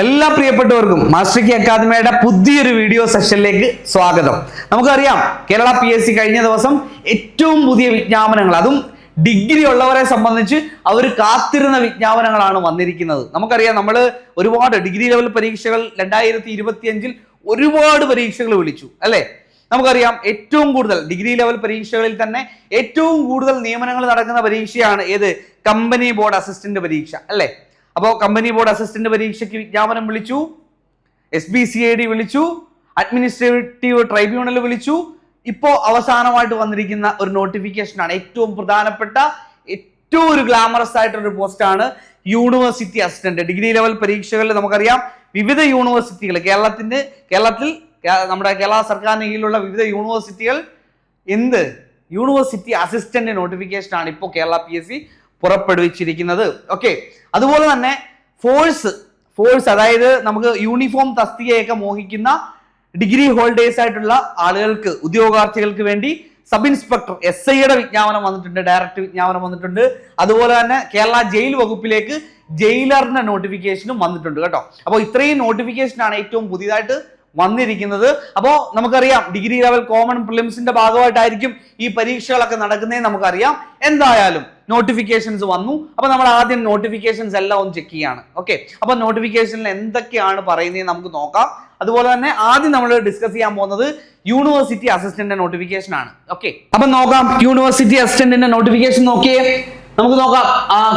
എല്ലാ പ്രിയപ്പെട്ടവർക്കും മാസ്റ്റർ കി അക്കാദമിയുടെ പുതിയൊരു വീഡിയോ സെഷനിലേക്ക് സ്വാഗതം. നമുക്കറിയാം കേരള പി എസ് സി കഴിഞ്ഞ ദിവസം ഏറ്റവും പുതിയ വിജ്ഞാപനങ്ങൾ അതും ഡിഗ്രി ഉള്ളവരെ സംബന്ധിച്ച് അവർ കാത്തിരുന്ന വിജ്ഞാപനങ്ങളാണ് വന്നിരിക്കുന്നത്. നമുക്കറിയാം നമ്മൾ ഒരുപാട് ഡിഗ്രി ലെവൽ പരീക്ഷകൾ രണ്ടായിരത്തി ഇരുപത്തിയഞ്ചിൽ ഒരുപാട് പരീക്ഷകൾ വിളിച്ചു അല്ലേ? നമുക്കറിയാം ഏറ്റവും കൂടുതൽ ഡിഗ്രി ലെവൽ പരീക്ഷകളിൽ തന്നെ ഏറ്റവും കൂടുതൽ നിയമനങ്ങൾ നടക്കുന്ന പരീക്ഷയാണ് ഏത്? കമ്പനി ബോർഡ് അസിസ്റ്റന്റ് പരീക്ഷ അല്ലേ? അപ്പോൾ കമ്പനി ബോർഡ് അസിസ്റ്റന്റ് പരീക്ഷയ്ക്ക് വിജ്ഞാപനം വിളിച്ചു S B C I D വിളിച്ചു അഡ്മിനിസ്ട്രേറ്റീവ് ട്രൈബ്യൂണൽ വിളിച്ചു. ഇപ്പോൾ അവസാനമായിട്ട് വന്നിരിക്കുന്ന ഒരു നോട്ടിഫിക്കേഷൻ ആണ് ഏറ്റവും പ്രധാനപ്പെട്ട ഏറ്റവും ഒരു ഗ്ലാമറസ് ആയിട്ടുള്ള ഒരു പോസ്റ്റാണ് യൂണിവേഴ്സിറ്റി അസിസ്റ്റന്റ്. ഡിഗ്രി ലെവൽ പരീക്ഷകളിൽ നമുക്കറിയാം വിവിധ യൂണിവേഴ്സിറ്റികൾ കേരളത്തിന്റെ കേരളത്തിൽ നമ്മുടെ കേരള സർക്കാരിന് കീഴിലുള്ള വിവിധ യൂണിവേഴ്സിറ്റികൾ എന്ത്? യൂണിവേഴ്സിറ്റി അസിസ്റ്റന്റ് നോട്ടിഫിക്കേഷൻ ആണ് ഇപ്പോൾ കേരള പി എസ് സി പുറപ്പെടുവിച്ചിരിക്കുന്നത്. ഓക്കെ അതുപോലെ തന്നെ ഫോഴ്സ് ഫോഴ്സ് അതായത് നമുക്ക് യൂണിഫോം തസ്തികയൊക്കെ മോഹിക്കുന്ന ഡിഗ്രി ഹോൾഡേഴ്സ് ആയിട്ടുള്ള ആളുകൾക്ക് ഉദ്യോഗാർത്ഥികൾക്ക് വേണ്ടി സബ് ഇൻസ്പെക്ടർ എസ് ഐയുടെ വിജ്ഞാപനം വന്നിട്ടുണ്ട് ഡയറക്റ്റ് വിജ്ഞാപനം വന്നിട്ടുണ്ട്. അതുപോലെ തന്നെ കേരള ജയിൽ വകുപ്പിലേക്ക് ജയിലറിന്റെ നോട്ടിഫിക്കേഷനും വന്നിട്ടുണ്ട് കേട്ടോ. അപ്പോൾ ഇത്രയും നോട്ടിഫിക്കേഷനാണ് ഏറ്റവും പുതിയതായിട്ട് വന്നിരിക്കുന്നത്. അപ്പോൾ നമുക്കറിയാം ഡിഗ്രി ലെവൽ കോമൺ പ്രിലിംസിന്റെ ഭാഗമായിട്ടായിരിക്കും ഈ പരീക്ഷകളൊക്കെ നടക്കുന്നതെന്ന് നമുക്കറിയാം. എന്തായാലും നോട്ടിഫിക്കേഷൻസ് വന്നു. അപ്പോൾ നമ്മൾ ആദ്യം നോട്ടിഫിക്കേഷൻസ് എല്ലാം ഒന്ന് ചെക്ക് ചെയ്യാണ്. ഓക്കെ അപ്പോൾ നോട്ടിഫിക്കേഷനിൽ എന്തൊക്കെയാണ് പറയുന്നത് നമുക്ക് നോക്കാം. അതുപോലെ തന്നെ ആദ്യം നമ്മൾ ഡിസ്കസ് ചെയ്യാൻ പോകുന്നത് യൂണിവേഴ്സിറ്റി അസിസ്റ്റന്റിന്റെ നോട്ടിഫിക്കേഷൻ ആണ്. ഓക്കെ അപ്പൊ നോക്കാം യൂണിവേഴ്സിറ്റി അസിസ്റ്റന്റിന്റെ നോട്ടിഫിക്കേഷൻ നോക്കിയേ. നമുക്ക് നോക്കാം.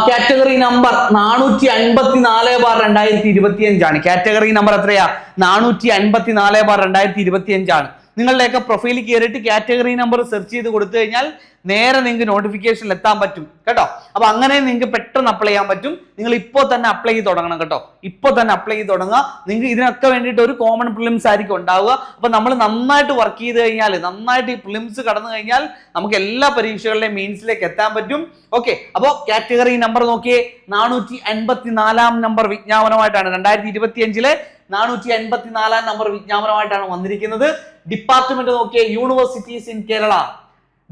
കാറ്റഗറി നമ്പർ നാനൂറ്റി അൻപത്തി നാല് ബാർ രണ്ടായിരത്തി ഇരുപത്തി അഞ്ചാണ് കാറ്റഗറി നമ്പർ എത്രയാ? നാനൂറ്റി അൻപത്തി നാല് ബാർ രണ്ടായിരത്തി ഇരുപത്തി അഞ്ചാണ് നിങ്ങളുടെയൊക്കെ പ്രൊഫൈലിൽ കയറിയിട്ട് കാറ്റഗറി നമ്പർ സെർച്ച് ചെയ്ത് കൊടുത്തു കഴിഞ്ഞാൽ നേരെ നിങ്ങൾക്ക് നോട്ടിഫിക്കേഷനിൽ എത്താൻ പറ്റും കേട്ടോ? അപ്പൊ അങ്ങനെ നിങ്ങൾക്ക് പെട്ടെന്ന് അപ്ലൈ ചെയ്യാൻ പറ്റും. നിങ്ങൾ ഇപ്പോൾ തന്നെ അപ്ലൈ ചെയ്ത് തുടങ്ങണം കേട്ടോ? ഇപ്പോൾ തന്നെ അപ്ലൈ ചെയ്ത് തുടങ്ങുക. നിങ്ങൾക്ക് ഇതിനൊക്കെ വേണ്ടിയിട്ട് ഒരു കോമൺ പ്രിലിംസ് ആയിരിക്കും ഉണ്ടാവുക. അപ്പൊ നമ്മൾ നന്നായിട്ട് വർക്ക് ചെയ്ത് കഴിഞ്ഞാൽ നന്നായിട്ട് ഈ പ്രിലിംസ് കടന്നു കഴിഞ്ഞാൽ നമുക്ക് എല്ലാ പരീക്ഷകളിലെയും മീൻസിലേക്ക് എത്താൻ പറ്റും. ഓക്കെ അപ്പോൾ കാറ്റഗറി നമ്പർ നോക്കിയേ. നാനൂറ്റി അൻപത്തി നാലാം നമ്പർ വിജ്ഞാപനമായിട്ടാണ് രണ്ടായിരത്തി ഇരുപത്തി അഞ്ചിലെ നാനൂറ്റി അൻപത്തി നാലാം നമ്പർ വിജ്ഞാപനമായിട്ടാണ് വന്നിരിക്കുന്നത്. ഡിപ്പാർട്ട്മെന്റ് നോക്കിയ യൂണിവേഴ്സിറ്റീസ് ഇൻ കേരള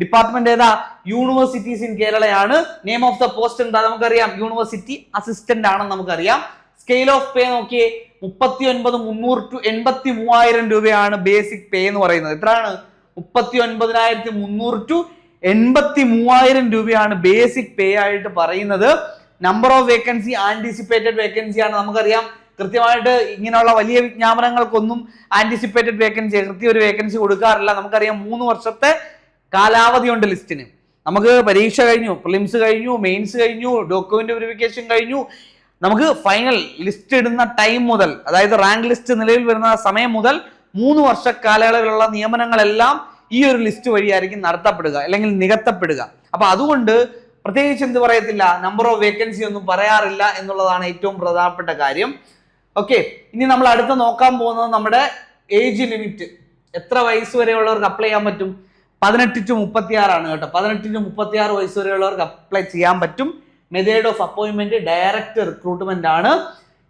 ഡിപ്പാർട്ട്മെന്റ് ഏതാ? യൂണിവേഴ്സിറ്റീസ് ഇൻ കേരളയാണ്. നെയിം ഓഫ് ദ പോസ്റ്റ് എന്താ? നമുക്കറിയാം. യൂണിവേഴ്സിറ്റി അസിസ്റ്റന്റ് ആണെന്ന് നമുക്കറിയാം. സ്കെയിൽ ഓഫ് പേ നോക്കിയേ. മുപ്പത്തി ഒൻപത് മുന്നൂറ് ടു എൺപത്തി മൂവായിരം രൂപയാണ് ബേസിക് പേ എന്ന് പറയുന്നത്. എത്രയാണ്? മുപ്പത്തി ഒൻപതിനായിരത്തി മുന്നൂറ് ടു എൺപത്തി മൂവായിരം രൂപയാണ് ബേസിക് പേ ആയിട്ട് പറയുന്നത്. Number of vacancy anticipated vacancy ആണ് നമുക്കറിയാം. കൃത്യമായിട്ട് ഇങ്ങനെയുള്ള വലിയ വിജ്ഞാപനങ്ങൾക്കൊന്നും ആന്റിസിപ്പേറ്റഡ് വേക്കൻസി കൃത്യ ഒരു വേക്കൻസി കൊടുക്കാറില്ല. നമുക്കറിയാം മൂന്ന് വർഷത്തെ കാലാവധിയുണ്ട് ലിസ്റ്റിന്. നമുക്ക് പരീക്ഷ കഴിഞ്ഞു പ്രിലിംസ് കഴിഞ്ഞു മെയിൻസ് കഴിഞ്ഞു ഡോക്യുമെന്റ് വെരിഫിക്കേഷൻ കഴിഞ്ഞു. നമുക്ക് ഫൈനൽ ലിസ്റ്റ് ഇടുന്ന ടൈം മുതൽ അതായത് റാങ്ക് ലിസ്റ്റ് നിലവിൽ വരുന്ന സമയം മുതൽ മൂന്ന് വർഷ കാലയളവിലുള്ള നിയമനങ്ങളെല്ലാം ഈ ഒരു ലിസ്റ്റ് വഴിയായിരിക്കും നടത്തപ്പെടുക അല്ലെങ്കിൽ നികത്തപ്പെടുക. അപ്പൊ അതുകൊണ്ട് പ്രത്യേകിച്ച് എന്ത് പറയത്തില്ല നമ്പർ ഓഫ് വേക്കൻസി ഒന്നും പറയാറില്ല എന്നുള്ളതാണ് ഏറ്റവും പ്രധാനപ്പെട്ട കാര്യം. ഓക്കെ ഇനി നമ്മൾ അടുത്ത് നോക്കാൻ പോകുന്നത് നമ്മുടെ ഏജ് ലിമിറ്റ് എത്ര വയസ്സ് വരെയുള്ളവർക്ക് അപ്ലൈ ചെയ്യാൻ പറ്റും? പതിനെട്ട് ടു മുപ്പത്തി ആറാണ് കേട്ടോ. പതിനെട്ട് ടു മുപ്പത്തി ആറ് വയസ്സ് വരെയുള്ളവർക്ക് അപ്ലൈ ചെയ്യാൻ പറ്റും. മെതേഡ് ഓഫ് അപ്പോയിൻമെന്റ് ഡയറക്റ്റ് റിക്രൂട്ട്മെന്റ് ആണ്.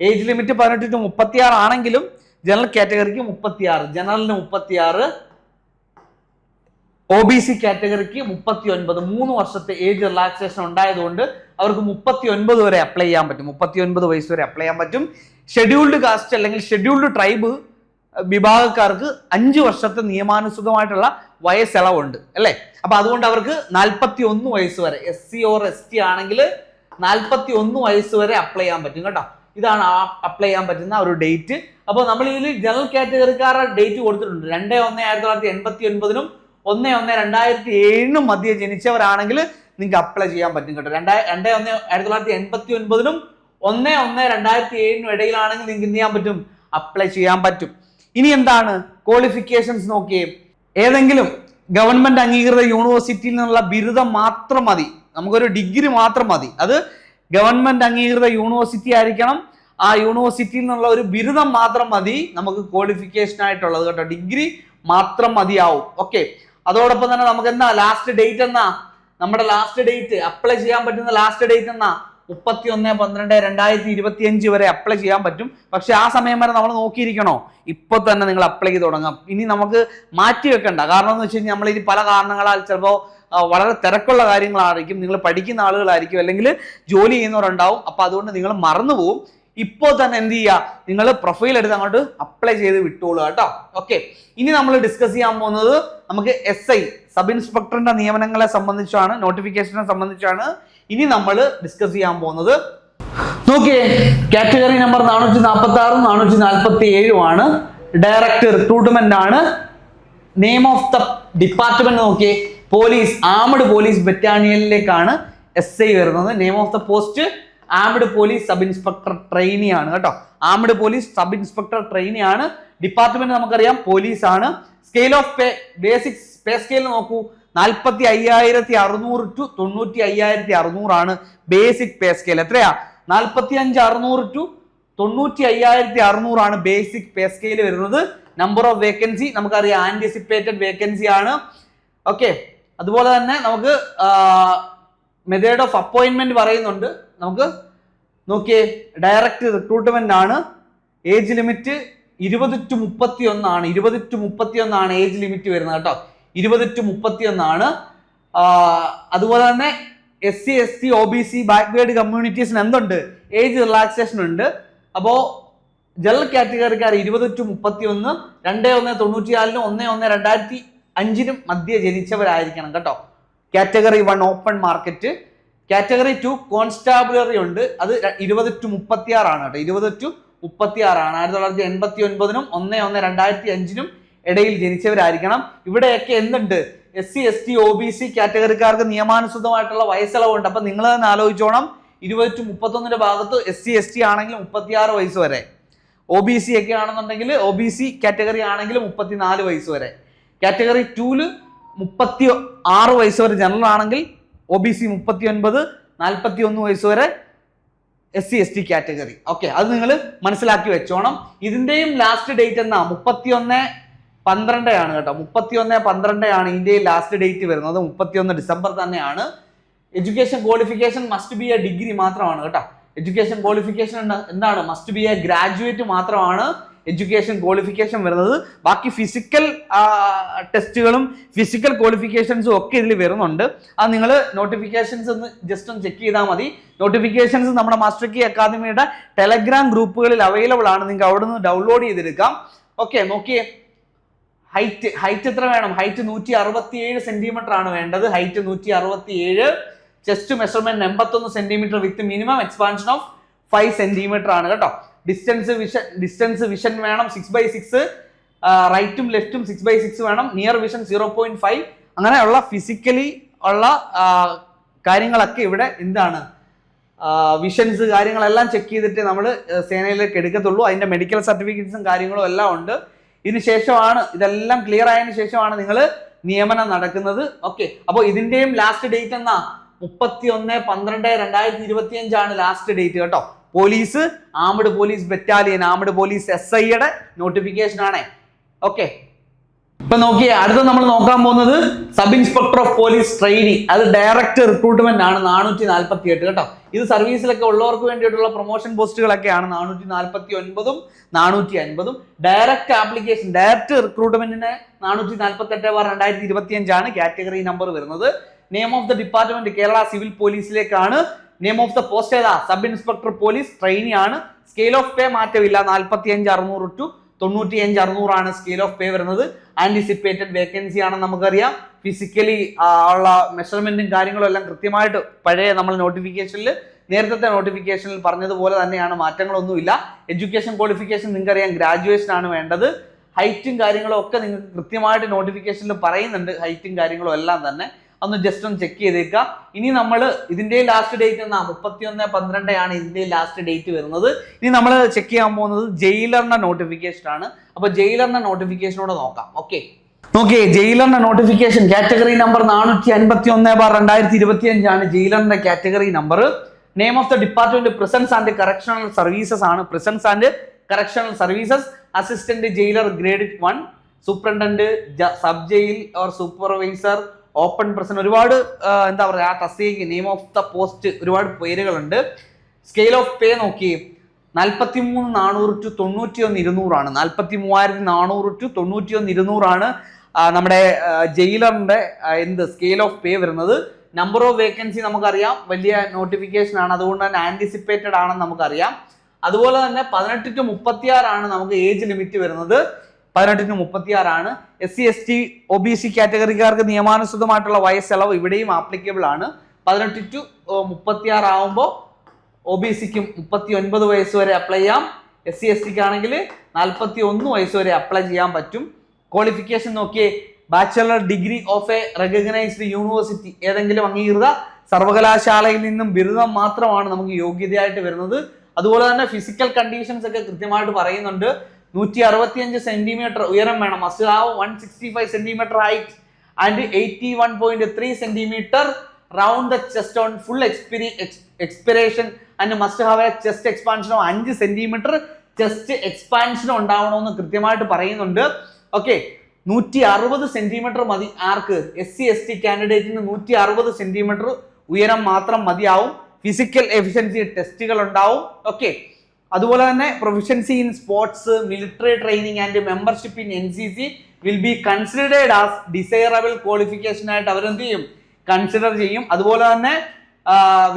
ഏജ് ലിമിറ്റ് പതിനെട്ട് ടു മുപ്പത്തി ആറ് ആണെങ്കിലും ജനറൽ കാറ്റഗറിക്ക് മുപ്പത്തി ആറ് ജനറലിന് മുപ്പത്തി ആറ് ഒ ബി സി കാറ്റഗറിക്ക് മുപ്പത്തി ഒൻപത് മൂന്ന് വർഷത്തെ ഏജ് റിലാക്സേഷൻ ഉണ്ടായതുകൊണ്ട് അവർക്ക് മുപ്പത്തി ഒൻപത് വരെ അപ്ലൈ ചെയ്യാൻ പറ്റും. മുപ്പത്തി ഒൻപത് വയസ്സ് വരെ അപ്ലൈ ചെയ്യാൻ പറ്റും. ഷെഡ്യൂൾഡ് കാസ്റ്റ് അല്ലെങ്കിൽ ഷെഡ്യൂൾഡ് ട്രൈബ് വിഭാഗക്കാർക്ക് അഞ്ച് വർഷത്തെ നിയമാനുസൃതമായിട്ടുള്ള വയസ്സിളവുണ്ട് അല്ലേ? അപ്പൊ അതുകൊണ്ട് അവർക്ക് നാൽപ്പത്തി ഒന്ന് വയസ്സ് വരെ S C or S T ആണെങ്കിൽ നാൽപ്പത്തി ഒന്ന് വയസ്സ് വരെ അപ്ലൈ ചെയ്യാൻ പറ്റും കേട്ടോ. ഇതാണ് അപ്ലൈ ചെയ്യാൻ പറ്റുന്ന ഒരു ഡേറ്റ് അപ്പോൾ നമ്മൾ ഇതിൽ ജനറൽ കാറ്റഗറിക്കാരുടെ ഡേറ്റ് കൊടുത്തിട്ടുണ്ട്. രണ്ട് ഒന്ന് ആയിരത്തി തൊള്ളായിരത്തി എൺപത്തി ഒൻപതിനും ഒന്ന് ഒന്ന് രണ്ടായിരത്തി ഏഴിനും മധ്യ ജനിച്ചവരാണെങ്കിൽ നിങ്ങൾക്ക് അപ്ലൈ ചെയ്യാൻ പറ്റും കേട്ടോ. രണ്ടായി രണ്ട് ഒന്ന് ആയിരത്തി തൊള്ളായിരത്തി എൺപത്തി ഒൻപതിനും ഒന്ന് ഒന്ന് രണ്ടായിരത്തി ഏഴിനും ഇടയിലാണെങ്കിൽ നിങ്ങൾക്ക് എന്ത് ചെയ്യാൻ പറ്റും? അപ്ലൈ ചെയ്യാൻ പറ്റും. ഇനി എന്താണ് ക്വാളിഫിക്കേഷൻസ് നോക്കിയേ? ഏതെങ്കിലും ഗവൺമെന്റ് അംഗീകൃത യൂണിവേഴ്സിറ്റിയിൽ നിന്നുള്ള ബിരുദം മാത്രം മതി. നമുക്കൊരു ഡിഗ്രി മാത്രം മതി. അത് ഗവൺമെന്റ് അംഗീകൃത യൂണിവേഴ്സിറ്റി ആയിരിക്കണം. ആ യൂണിവേഴ്സിറ്റിയിൽ നിന്നുള്ള ഒരു ബിരുദം മാത്രം മതി നമുക്ക് ക്വാളിഫിക്കേഷൻ ആയിട്ടുള്ളത് കേട്ടോ. ഡിഗ്രി മാത്രം മതിയാവും. ഓക്കെ അതോടൊപ്പം തന്നെ നമുക്ക് എന്താ ലാസ്റ്റ് ഡേറ്റ് എന്നാ? നമ്മുടെ ലാസ്റ്റ് ഡേറ്റ് അപ്ലൈ ചെയ്യാൻ പറ്റുന്ന ലാസ്റ്റ് ഡേറ്റ് എന്നാ? മുപ്പത്തി ഒന്ന് പന്ത്രണ്ട് രണ്ടായിരത്തി ഇരുപത്തി അഞ്ച് വരെ അപ്ലൈ ചെയ്യാൻ പറ്റും. പക്ഷെ ആ സമയം വരെ നമ്മൾ നോക്കിയിരിക്കണോ? ഇപ്പൊ തന്നെ നിങ്ങൾ അപ്ലൈ ചെയ്ത് തുടങ്ങാം. ഇനി നമുക്ക് മാറ്റി വെക്കണ്ട. കാരണം എന്ന് വെച്ച് കഴിഞ്ഞാൽ നമ്മൾ ഇനി പല കാരണങ്ങളാൽ ചിലപ്പോൾ വളരെ തിരക്കുള്ള കാര്യങ്ങളായിരിക്കും. നിങ്ങൾ പഠിക്കുന്ന ആളുകളായിരിക്കും. അല്ലെങ്കിൽ ജോലി ചെയ്യുന്നവരുണ്ടാവും. അപ്പൊ അതുകൊണ്ട് നിങ്ങൾ മറന്നു പോകും ഇപ്പോൾ തന്നെ എന്ത് ചെയ്യുക നിങ്ങൾ പ്രൊഫൈൽ എടുത്ത് അങ്ങോട്ട് അപ്ലൈ ചെയ്ത് വിട്ടോളൂ കേട്ടോ. ഓക്കെ ഇനി നമ്മൾ ഡിസ്കസ് ചെയ്യാൻ പോകുന്നത് നമുക്ക് എസ് ഐ സബ് ഇൻസ്പെക്ടറിന്റെ നിയമനങ്ങളെ സംബന്ധിച്ചാണ് നോട്ടിഫിക്കേഷനെ സംബന്ധിച്ചാണ്. ഇനി നമ്മൾ ഡിസ്കസ് ചെയ്യാൻ പോകുന്നത്. നോക്കിയേ കാറ്റഗറി നമ്പർ നാനൂറ്റി നാൽപ്പത്തി ആറും നാനൂറ്റി നാൽപ്പത്തി ഏഴുമാണ് ഡയറക്റ്റ് റിക്രൂട്ട്മെന്റ് ആണ്. നെയിം ഓഫ് ദ ഡിപ്പാർട്ട്മെന്റ് നോക്കിയേ പോലീസ് ആമഡ് പോലീസ് ബറ്റാലിയനിലേക്കാണ് എസ് ഐ വരുന്നത്. Name of the post armed police sub inspector trainee ആണ് കേട്ടോ. Armed police sub inspector trainee ആണ് ഡിപ്പാർട്ട്മെന്റ് നമുക്കറിയാം പോലീസ് ആണ് scale of pay basic pay scale നോക്കൂ. നാൽപ്പത്തി അയ്യായിരത്തി അറുന്നൂറ് ടു തൊണ്ണൂറ്റി അയ്യായിരത്തി അറുന്നൂറാണ് ബേസിക് പേ സ്കെയിൽ. എത്രയാ? നാൽപ്പത്തി അഞ്ച് അറുന്നൂറ് ടു തൊണ്ണൂറ്റി അയ്യായിരത്തി അറുന്നൂറാണ് ബേസിക് പേ സ്കെയിൽ വരുന്നത്. നമ്പർ ഓഫ് വേക്കൻസി നമുക്കറിയാം ആന്റിസിപ്പേറ്റഡ് വേക്കൻസി ആണ്. ഓക്കെ അതുപോലെ തന്നെ നമുക്ക് മെത്തേഡ് ഓഫ് അപ്പോയിന്റ്മെന്റ് പറയുന്നുണ്ട്. നമുക്ക് നോക്കിയേ ഡയറക്റ്റ് റിക്രൂട്ട്മെന്റ് ആണ്. ഏജ് ലിമിറ്റ് ഇരുപത് ടു മുപ്പത്തി ഒന്നാണ് ഇരുപത് ടു മുപ്പത്തി ഒന്നാണ് ഏജ് ലിമിറ്റ് വരുന്നത് കേട്ടോ. ഇരുപത് ടു മുപ്പത്തി ഒന്നാണ് അതുപോലെ തന്നെ S C S C O B C backward കമ്മ്യൂണിറ്റീസിന് എന്തുണ്ട്? ഏജ് റിലാക്സേഷൻ ഉണ്ട്. അപ്പോൾ ജനറൽ കാറ്റഗറിക്കാർ ഇരുപത് ടു മുപ്പത്തി ഒന്ന് രണ്ട് ഒന്ന് തൊണ്ണൂറ്റിനാലിനും ഒന്ന് ഒന്ന് രണ്ടായിരത്തി അഞ്ചിനും മധ്യ ജനിച്ചവരായിരിക്കണം കേട്ടോ. Category one open market category two constabulary ഉണ്ട്. അത് ഇരുപത് ടു മുപ്പത്തി ആറാണ് കേട്ടോ. ഇരുപത് ടു മുപ്പത്തി ആറാണ് ആയിരത്തി തൊള്ളായിരത്തി എൺപത്തി ഒൻപതിനും ഒന്ന് ഒന്ന് രണ്ടായിരത്തി അഞ്ചിനും ഇടയിൽ ജനിച്ചവരായിരിക്കണം. ഇവിടെയൊക്കെ എന്തുണ്ട്? S C S T O B C കാറ്റഗറിക്കാർക്ക് നിയമാനുസൃതമായിട്ടുള്ള വയസ്സളവുണ്ട്. അപ്പൊ നിങ്ങൾ തന്നെ ആലോചിച്ചോണം. ഇരുപത് ടു മുപ്പത്തൊന്നിന്റെ ഭാഗത്ത് എസ് സി എസ് ടി ആണെങ്കിൽ മുപ്പത്തിയാറ് വയസ്സ് വരെ. ഒ ബി സി ഒക്കെ ആണെന്നുണ്ടെങ്കിൽ ഒ ബി സി കാറ്റഗറി ആണെങ്കിൽ മുപ്പത്തിനാല് വയസ്സ് വരെ. കാറ്റഗറി ടൂൽ മുപ്പത്തി ആറ് വയസ്സ് വരെ ജനറൽ ആണെങ്കിൽ ഒ ബി സി മുപ്പത്തി ഒൻപത് നാൽപ്പത്തി ഒന്ന് വയസ്സ് വരെ S C S T category okay അത് നിങ്ങൾ മനസ്സിലാക്കി വെച്ചോണം. ഇതിന്റെയും ലാസ്റ്റ് ഡേറ്റ് എന്നാ മുപ്പത്തി ഒന്ന് പന്ത്രണ്ട് ആണ് കേട്ടോ. മുപ്പത്തി ഒന്ന് പന്ത്രണ്ട് ആണ് ഇന്ത്യയിൽ ലാസ്റ്റ് ഡേറ്റ് വരുന്നത്. മുപ്പത്തി ഒന്ന് ഡിസംബർ തന്നെയാണ്. Education qualification must be a degree മാത്രമാണ് കേട്ടോ. എഡ്യൂക്കേഷൻ ക്വാളിഫിക്കേഷൻ എന്താണ്? മസ്റ്റ് ബി എ ഗ്രാജുവേറ്റ് മാത്രമാണ്. എഡ്യൂക്കേഷൻ ക്വാളിഫിക്കേഷൻ വരുന്നത്. ബാക്കി ഫിസിക്കൽ ടെസ്റ്റുകളും ഫിസിക്കൽ ക്വാളിഫിക്കേഷൻസും ഒക്കെ ഇതിൽ വരുന്നുണ്ട്. അത് നിങ്ങൾ നോട്ടിഫിക്കേഷൻസ് ഒന്ന് ജസ്റ്റ് ഒന്ന് ചെക്ക് ചെയ്താൽ മതി. നോട്ടിഫിക്കേഷൻസ് നമ്മുടെ മാസ്റ്റർ കി അക്കാദമിയുടെ ടെലഗ്രാം ഗ്രൂപ്പുകളിൽ അവൈലബിൾ ആണ്. നിങ്ങൾക്ക് അവിടെ നിന്ന് ഡൗൺലോഡ് ചെയ്തെടുക്കാം. ഓക്കെ നോക്കിയേ. ഹൈറ്റ് ഹൈറ്റ് എത്ര വേണം? ഹൈറ്റ് നൂറ്റി അറുപത്തി ഏഴ് സെന്റിമീറ്റർ ആണ് വേണ്ടത്. ഹൈറ്റ് നൂറ്റി അറുപത്തി ഏഴ് ചെസ്റ്റ് മെഷർമെന്റ് എൺപത്തൊന്ന് centimetre with minimum expansion of five centimetre ആണ് കേട്ടോ. ഡിസ്റ്റൻസ് വിഷൻ ഡിസ്റ്റൻസ് വിഷൻ വേണം സിക്സ് ബൈ സിക്സ് റൈറ്റും ലെഫ്റ്റും സിക്സ് ബൈ സിക്സ് വേണം near vision zero point five അങ്ങനെയുള്ള ഫിസിക്കലി ഉള്ള കാര്യങ്ങളൊക്കെ ഇവിടെ എന്താണ്? വിഷൻസ് കാര്യങ്ങളെല്ലാം ചെക്ക് ചെയ്തിട്ട് നമ്മൾ സേനയിലേക്ക് എടുക്കത്തുള്ളൂ. അതിന്റെ മെഡിക്കൽ സർട്ടിഫിക്കറ്റ്സും കാര്യങ്ങളും എല്ലാം ഉണ്ട്. ഇതിന് ശേഷമാണ് ഇതെല്ലാം ക്ലിയർ ആയതിനു ശേഷമാണ് നിങ്ങൾ നിയമനം നടക്കുന്നത്. ഓക്കെ അപ്പോൾ ഇതിന്റെയും ലാസ്റ്റ് ഡേറ്റ് എന്നാ? മുപ്പത്തി ഒന്ന് പന്ത്രണ്ട് രണ്ടായിരത്തി ഇരുപത്തി അഞ്ചാണ് ലാസ്റ്റ് ഡേറ്റ് കേട്ടോ. Police armed police battalion armed police S ഐയുടെ നോട്ടിഫിക്കേഷൻ ആണ്. ഓക്കെ ഇപ്പൊ നോക്കിയേ അടുത്ത നമ്മൾ നോക്കാൻ പോകുന്നത് sub inspector of police training അത് ഡയറക്റ്റ് റിക്രൂട്ട്മെന്റ് ആണ് നാനൂറ്റി നാൽപ്പത്തി എട്ട് കേട്ടോ. ഇത് സർവീസിലൊക്കെ ഉള്ളവർക്ക് വേണ്ടിയിട്ടുള്ള പ്രൊമോഷൻ പോസ്റ്റുകളൊക്കെയാണ് നാനൂറ്റി നാൽപ്പത്തി ഒൻപതും നാനൂറ്റി അൻപതും ഡയറക്റ്റ് ആപ്ലിക്കേഷൻ ഡയറക്റ്റ് റിക്രൂട്ട്മെന്റിന് നാനൂറ്റി നാൽപ്പത്തി എട്ട് ബാർ രണ്ടായിരത്തി ഇരുപത്തി അഞ്ചാണ് കാറ്റഗറി നമ്പർ വരുന്നത്. Name of the department Kerala civil പോലീസിലേക്കാണ് name of the post ഏതാ? സബ് ഇൻസ്പെക്ടർ പോലീസ് ട്രെയിനി ആണ്. സ്കെയിൽ ഓഫ് പേ മാറ്റമില്ല. നാൽപ്പത്തി അഞ്ച് അറുന്നൂറ് ടു തൊണ്ണൂറ്റി അഞ്ച് അറുന്നൂറാണ് സ്കെയിൽ ഓഫ് പേ വരുന്നത്. ആന്റിസിപ്പേറ്റഡ് വേക്കൻസി ആണെന്ന് നമുക്കറിയാം. ഫിസിക്കലി ഉള്ള മെഷർമെന്റും കാര്യങ്ങളും എല്ലാം കൃത്യമായിട്ട് പഴയ നമ്മൾ നോട്ടിഫിക്കേഷനിൽ നേരത്തെ നോട്ടിഫിക്കേഷനിൽ പറഞ്ഞതുപോലെ തന്നെയാണ്. മാറ്റങ്ങളൊന്നുമില്ല എഡ്യൂക്കേഷൻ ക്വാളിഫിക്കേഷൻ നിങ്ങൾക്കറിയാം. ഗ്രാജുവേഷൻ ആണ് വേണ്ടത്. ഹൈറ്റും കാര്യങ്ങളും ഒക്കെ നിങ്ങൾക്ക് കൃത്യമായിട്ട് നോട്ടിഫിക്കേഷനിൽ പറയുന്നുണ്ട്. ഹൈറ്റും കാര്യങ്ങളും എല്ലാം തന്നെ. ഒന്ന് ജസ്റ്റ് ഒന്ന് ചെക്ക് ചെയ്തേക്കുക ഇനി നമ്മൾ ഇതിന്റെ ലാസ്റ്റ് ഡേറ്റ് എന്നാ? മുപ്പത്തി ഒന്ന് പന്ത്രണ്ട് ആണ് ഇതിന്റെ ലാസ്റ്റ് ഡേറ്റ് വരുന്നത്. ഇനി നമ്മൾ ചെക്ക് ചെയ്യാൻ പോകുന്നത് ജയിലറിന്റെ നോട്ടിഫിക്കേഷൻ ആണ്. അപ്പൊ ജയിലറിന്റെ നോട്ടിഫിക്കേഷനോട് നോക്കാം. ഓക്കെ നോക്കിയേ ജയിലറിന്റെ നോട്ടിഫിക്കേഷൻ കാറ്റഗറി നമ്പർ നാനൂറ്റി അൻപത്തി ഒന്ന് ബാർ രണ്ടായിരത്തി ഇരുപത്തി അഞ്ചാണ് ജയിലറിന്റെ category number name of the department prisons and correctional services ആണ്. Prisons and correctional services assistant jailer grade one superintendent sub jail or supervisor open prison ഒരുപാട് എന്താ പറയുക ആ തസ്തികയ്ക്ക് നെയിം ഓഫ് ദ പോസ്റ്റ് ഒരുപാട് പേരുകളുണ്ട്. സ്കെയിൽ ഓഫ് പേ നോക്കി നാൽപ്പത്തി മൂന്ന് നാനൂറ് ടു തൊണ്ണൂറ്റി ഒന്ന് ഇരുന്നൂറാണ്. നാൽപ്പത്തി മൂവായിരത്തി നാനൂറ് ടു തൊണ്ണൂറ്റി ഒന്ന് ഇരുന്നൂറാണ് നമ്മുടെ ജയിലറിന്റെ എന്ത് സ്കെയിൽ ഓഫ് പേ വരുന്നത്. നമ്പർ ഓഫ് വേക്കൻസി നമുക്കറിയാം. വലിയ നോട്ടിഫിക്കേഷൻ ആണ്. അതുകൊണ്ട് തന്നെ ആന്റിസിപ്പേറ്റഡ് ആണെന്ന് നമുക്കറിയാം. അതുപോലെ തന്നെ പതിനെട്ട് ടു മുപ്പത്തിയാറാണ് നമുക്ക് ഏജ് ലിമിറ്റ് വരുന്നത്. പതിനെട്ട് to മുപ്പത്തിയാറാണ്. S C S T O B C കാറ്റഗറിക്കാർക്ക് നിയമാനുസൃതമായിട്ടുള്ള വയസ്സെളവ് ഇവിടെയും ആപ്ലിക്കബിൾ ആണ്. പതിനെട്ട് ടു മുപ്പത്തിയാറ് ആവുമ്പോൾ ഒ ബി സിക്കും മുപ്പത്തി ഒൻപത് വയസ്സ് വരെ അപ്ലൈ ചെയ്യാം. എസ് സി എസ് ടിക്ക് ആണെങ്കിൽ നാൽപ്പത്തി ഒന്ന് വയസ്സ് വരെ അപ്ലൈ ചെയ്യാൻ പറ്റും. ക്വാളിഫിക്കേഷൻ നോക്കിയേ bachelor degree of a recognised university ഏതെങ്കിലും അംഗീകൃത സർവകലാശാലയിൽ നിന്നും ബിരുദം മാത്രമാണ് നമുക്ക് യോഗ്യതയായിട്ട് വരുന്നത്. അതുപോലെ തന്നെ ഫിസിക്കൽ കണ്ടീഷൻസ് ഒക്കെ കൃത്യമായിട്ട് പറയുന്നുണ്ട്. നൂറ്റി അറുപത്തിയഞ്ച് സെന്റിമീറ്റർ ഉയരം വേണം. Must have one sixty five centimetre height and eighty one point three centimetre round the chest on full expiry expiration and must have a chest എക്സ്പാൻഷനോ അഞ്ച് സെന്റിമീറ്റർ ചെസ്റ്റ് എക്സ്പാൻഷനോ ഉണ്ടാവണമെന്ന് കൃത്യമായിട്ട് പറയുന്നുണ്ട്. ഓക്കെ നൂറ്റി അറുപത് സെന്റിമീറ്റർ മതി ആർക്ക്? എസ് സി എസ് ടി കാൻഡിഡേറ്റിന് നൂറ്റി അറുപത് സെന്റിമീറ്റർ ഉയരം മാത്രം മതിയാവും. ഫിസിക്കൽ എഫിഷ്യൻസി ടെസ്റ്റുകൾ ഉണ്ടാവും. ഓക്കെ അതുപോലെ തന്നെ proficiency in sports military training and membership in N C C will be considered as desirable qualification ആയിട്ട് അവരെന്ത് ചെയ്യും? കൺസിഡർ ചെയ്യും. അതുപോലെ തന്നെ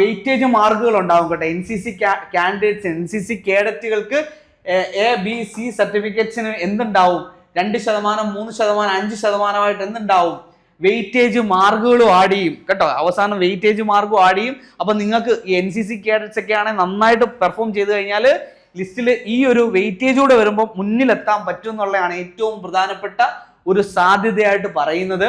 വെയിറ്റേജ് മാർക്കുകൾ ഉണ്ടാവും കേട്ടോ. N C C candidates N C C കേഡറ്റുകൾക്ക് A B C സർട്ടിഫിക്കറ്റ്സിന് എന്തുണ്ടാവും? രണ്ട് ശതമാനം മൂന്ന് ശതമാനം അഞ്ച് ശതമാനമായിട്ട് എന്തുണ്ടാവും? വെയിറ്റേജ് മാർക്കുകളും ആഡ് ചെയ്യും. കേട്ടോ? അവസാനം വെയിറ്റേജ് മാർക്കും ആഡ് ചെയ്യും. അപ്പൊ നിങ്ങൾക്ക് എൻ സി സി കേഡറ്റ്സ് ഒക്കെ ആണെങ്കിൽ നന്നായിട്ട് പെർഫോം ചെയ്ത് കഴിഞ്ഞാൽ ലിസ്റ്റിൽ ഈ ഒരു വെയിറ്റേജോടെ വരുമ്പോൾ മുന്നിലെത്താൻ പറ്റും എന്നുള്ളതാണ് ഏറ്റവും പ്രധാനപ്പെട്ട ഒരു സാധ്യതയായിട്ട് പറയുന്നത്.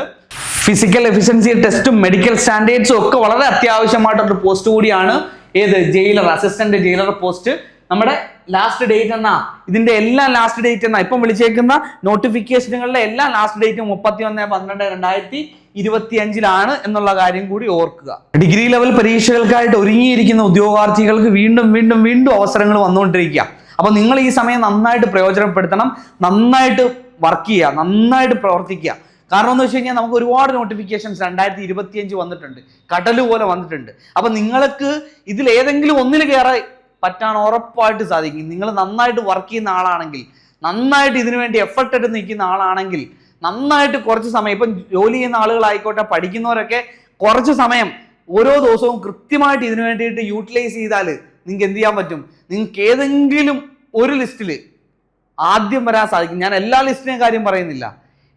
ഫിസിക്കൽ എഫിഷ്യൻസി ടെസ്റ്റും മെഡിക്കൽ സ്റ്റാൻഡേർഡ്സും ഒക്കെ വളരെ അത്യാവശ്യമായിട്ടൊരു പോസ്റ്റ് കൂടിയാണ്. ഏത്? ജയിലർ അസിസ്റ്റന്റ് ജയിലർ പോസ്റ്റ് നമ്മുടെ ലാസ്റ്റ് ഡേറ്റ് എന്നാ? ഇതിന്റെ എല്ലാ ലാസ്റ്റ് ഡേറ്റ് എന്നാ. ഇപ്പം വിളിച്ചേക്കുന്ന നോട്ടിഫിക്കേഷനുകളുടെ എല്ലാ ലാസ്റ്റ് ഡേറ്റും മുപ്പത്തി ഒന്ന് പന്ത്രണ്ട് രണ്ടായിരത്തി ഇരുപത്തി അഞ്ചിലാണ് എന്നുള്ള കാര്യം കൂടി ഓർക്കുക. ഡിഗ്രി ലെവൽ പരീക്ഷകൾക്കായിട്ട് ഒരുങ്ങിയിരിക്കുന്ന ഉദ്യോഗാർത്ഥികൾക്ക് വീണ്ടും വീണ്ടും വീണ്ടും അവസരങ്ങൾ വന്നുകൊണ്ടിരിക്കുക. അപ്പൊ നിങ്ങൾ ഈ സമയം നന്നായിട്ട് പ്രയോജനപ്പെടുത്തണം നന്നായിട്ട് വർക്ക് ചെയ്യുക നന്നായിട്ട് പ്രവർത്തിക്കുക. കാരണം എന്ന് വെച്ച് കഴിഞ്ഞാൽ നമുക്ക് ഒരുപാട് നോട്ടിഫിക്കേഷൻസ് രണ്ടായിരത്തി ഇരുപത്തിയഞ്ച് വന്നിട്ടുണ്ട്. കടൽ പോലെ വന്നിട്ടുണ്ട്. അപ്പൊ നിങ്ങൾക്ക് ഇതിൽ ഏതെങ്കിലും ഒന്നിൽ കയറാൻ പറ്റാൻ ഉറപ്പായിട്ട് സാധിക്കും. നിങ്ങൾ നന്നായിട്ട് വർക്ക് ചെയ്യുന്ന ആളാണെങ്കിൽ നന്നായിട്ട് ഇതിനു വേണ്ടി എഫർട്ട് എടുത്ത് നിൽക്കുന്ന ആളാണെങ്കിൽ നന്നായിട്ട് കുറച്ച് സമയം ഇപ്പം ജോലി ചെയ്യുന്ന ആളുകളായിക്കോട്ടെ പഠിക്കുന്നവരൊക്കെ കുറച്ച് സമയം ഓരോ ദിവസവും കൃത്യമായിട്ട് ഇതിനു വേണ്ടിയിട്ട് യൂട്ടിലൈസ് ചെയ്താൽ നിങ്ങൾക്ക് എന്ത് ചെയ്യാൻ പറ്റും? നിങ്ങൾക്ക് ഏതെങ്കിലും ഒരു ലിസ്റ്റിൽ ആദ്യം വരാൻ സാധിക്കും. ഞാൻ എല്ലാ ലിസ്റ്റിനെയും കാര്യം പറയുന്നില്ല.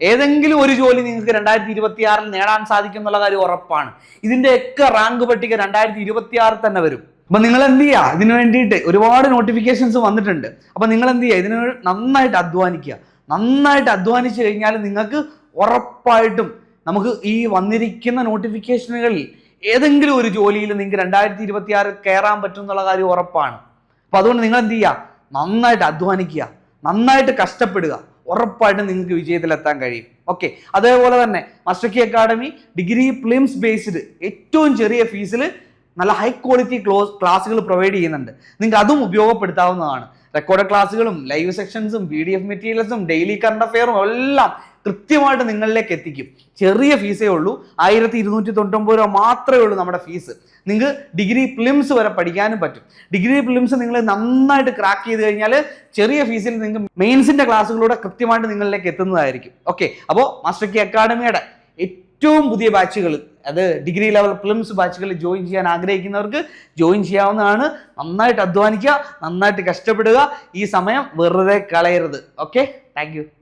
ഏതെങ്കിലും ഒരു ജോലി നിങ്ങൾക്ക് രണ്ടായിരത്തി ഇരുപത്തി നേടാൻ സാധിക്കും എന്നുള്ള കാര്യം ഉറപ്പാണ്. ഇതിന്റെയൊക്കെ റാങ്ക് പട്ടിക രണ്ടായിരത്തി ഇരുപത്തി തന്നെ വരും. അപ്പൊ നിങ്ങൾ എന്ത് ചെയ്യുക ഇതിനു വേണ്ടിയിട്ട് ഒരുപാട് നോട്ടിഫിക്കേഷൻസ് വന്നിട്ടുണ്ട്. അപ്പൊ നിങ്ങൾ എന്ത് ചെയ്യുക ഇതിന് നന്നായിട്ട് അധ്വാനിക്കുക. നന്നായിട്ട് അധ്വാനിച്ചു കഴിഞ്ഞാൽ നിങ്ങൾക്ക് ഉറപ്പായിട്ടും നമുക്ക് ഈ വന്നിരിക്കുന്ന നോട്ടിഫിക്കേഷനുകളിൽ ഏതെങ്കിലും ഒരു ജോലിയിൽ നിങ്ങൾക്ക് രണ്ടായിരത്തി ഇരുപത്തി ആറ് കയറാൻ പറ്റും എന്നുള്ള കാര്യം ഉറപ്പാണ്. അപ്പൊ അതുകൊണ്ട് നിങ്ങൾ എന്ത് ചെയ്യുക നന്നായിട്ട് അധ്വാനിക്കുക. നന്നായിട്ട് കഷ്ടപ്പെടുക. ഉറപ്പായിട്ടും നിങ്ങൾക്ക് വിജയത്തിലെത്താൻ കഴിയും. ഓക്കെ. അതേപോലെ തന്നെ മസ്റ്റക്കി അക്കാഡമി ഡിഗ്രി പ്ലിംസ് ബേസ്ഡ് ഏറ്റവും ചെറിയ ഫീസിൽ നല്ല ഹൈ ക്വാളിറ്റി ക്ലോസ് ക്ലാസ്സുകൾ പ്രൊവൈഡ് ചെയ്യുന്നുണ്ട്. നിങ്ങൾക്ക് അതും ഉപയോഗപ്പെടുത്താവുന്നതാണ്. റെക്കോർഡ് ക്ലാസ്സുകളും ലൈവ് സെക്ഷൻസും പി ഡി എഫ് മെറ്റീരിയൽസും ഡെയിലി കറണ്ട് അഫെയറും എല്ലാം കൃത്യമായിട്ട് നിങ്ങളിലേക്ക് എത്തിക്കും. ചെറിയ ഫീസേ ഉള്ളൂ. ആയിരത്തി ഇരുന്നൂറ്റി തൊണ്ണൂറ്റൊമ്പത് രൂപ മാത്രമേ ഉള്ളൂ നമ്മുടെ ഫീസ് നിങ്ങൾക്ക് ഡിഗ്രി പ്ലിംസ് വരെ പഠിക്കാനും പറ്റും. ഡിഗ്രി പ്ലിംസ് നിങ്ങൾ നന്നായിട്ട് ക്രാക്ക് ചെയ്ത് കഴിഞ്ഞാൽ ചെറിയ ഫീസിൽ നിങ്ങൾക്ക് മെയിൻസിന്റെ ക്ലാസ്സുകളൂടെ കൃത്യമായിട്ട് നിങ്ങളിലേക്ക് എത്തുന്നതായിരിക്കും. ഓക്കെ അപ്പോൾ മാസ്റ്റർ കി അക്കാഡമിയുടെ ഏറ്റവും പുതിയ ബാച്ചുകൾ അത് ഡിഗ്രി ലെവൽ ഫിലിംസ് ബാച്ചുകളിൽ ജോയിൻ ചെയ്യാൻ ആഗ്രഹിക്കുന്നവർക്ക് ജോയിൻ ചെയ്യാവുന്നതാണ്. നന്നായിട്ട് അധ്വാനിക്കുക നന്നായിട്ട് കഷ്ടപ്പെടുക. ഈ സമയം വെറുതെ കളയരുത്. Okay thank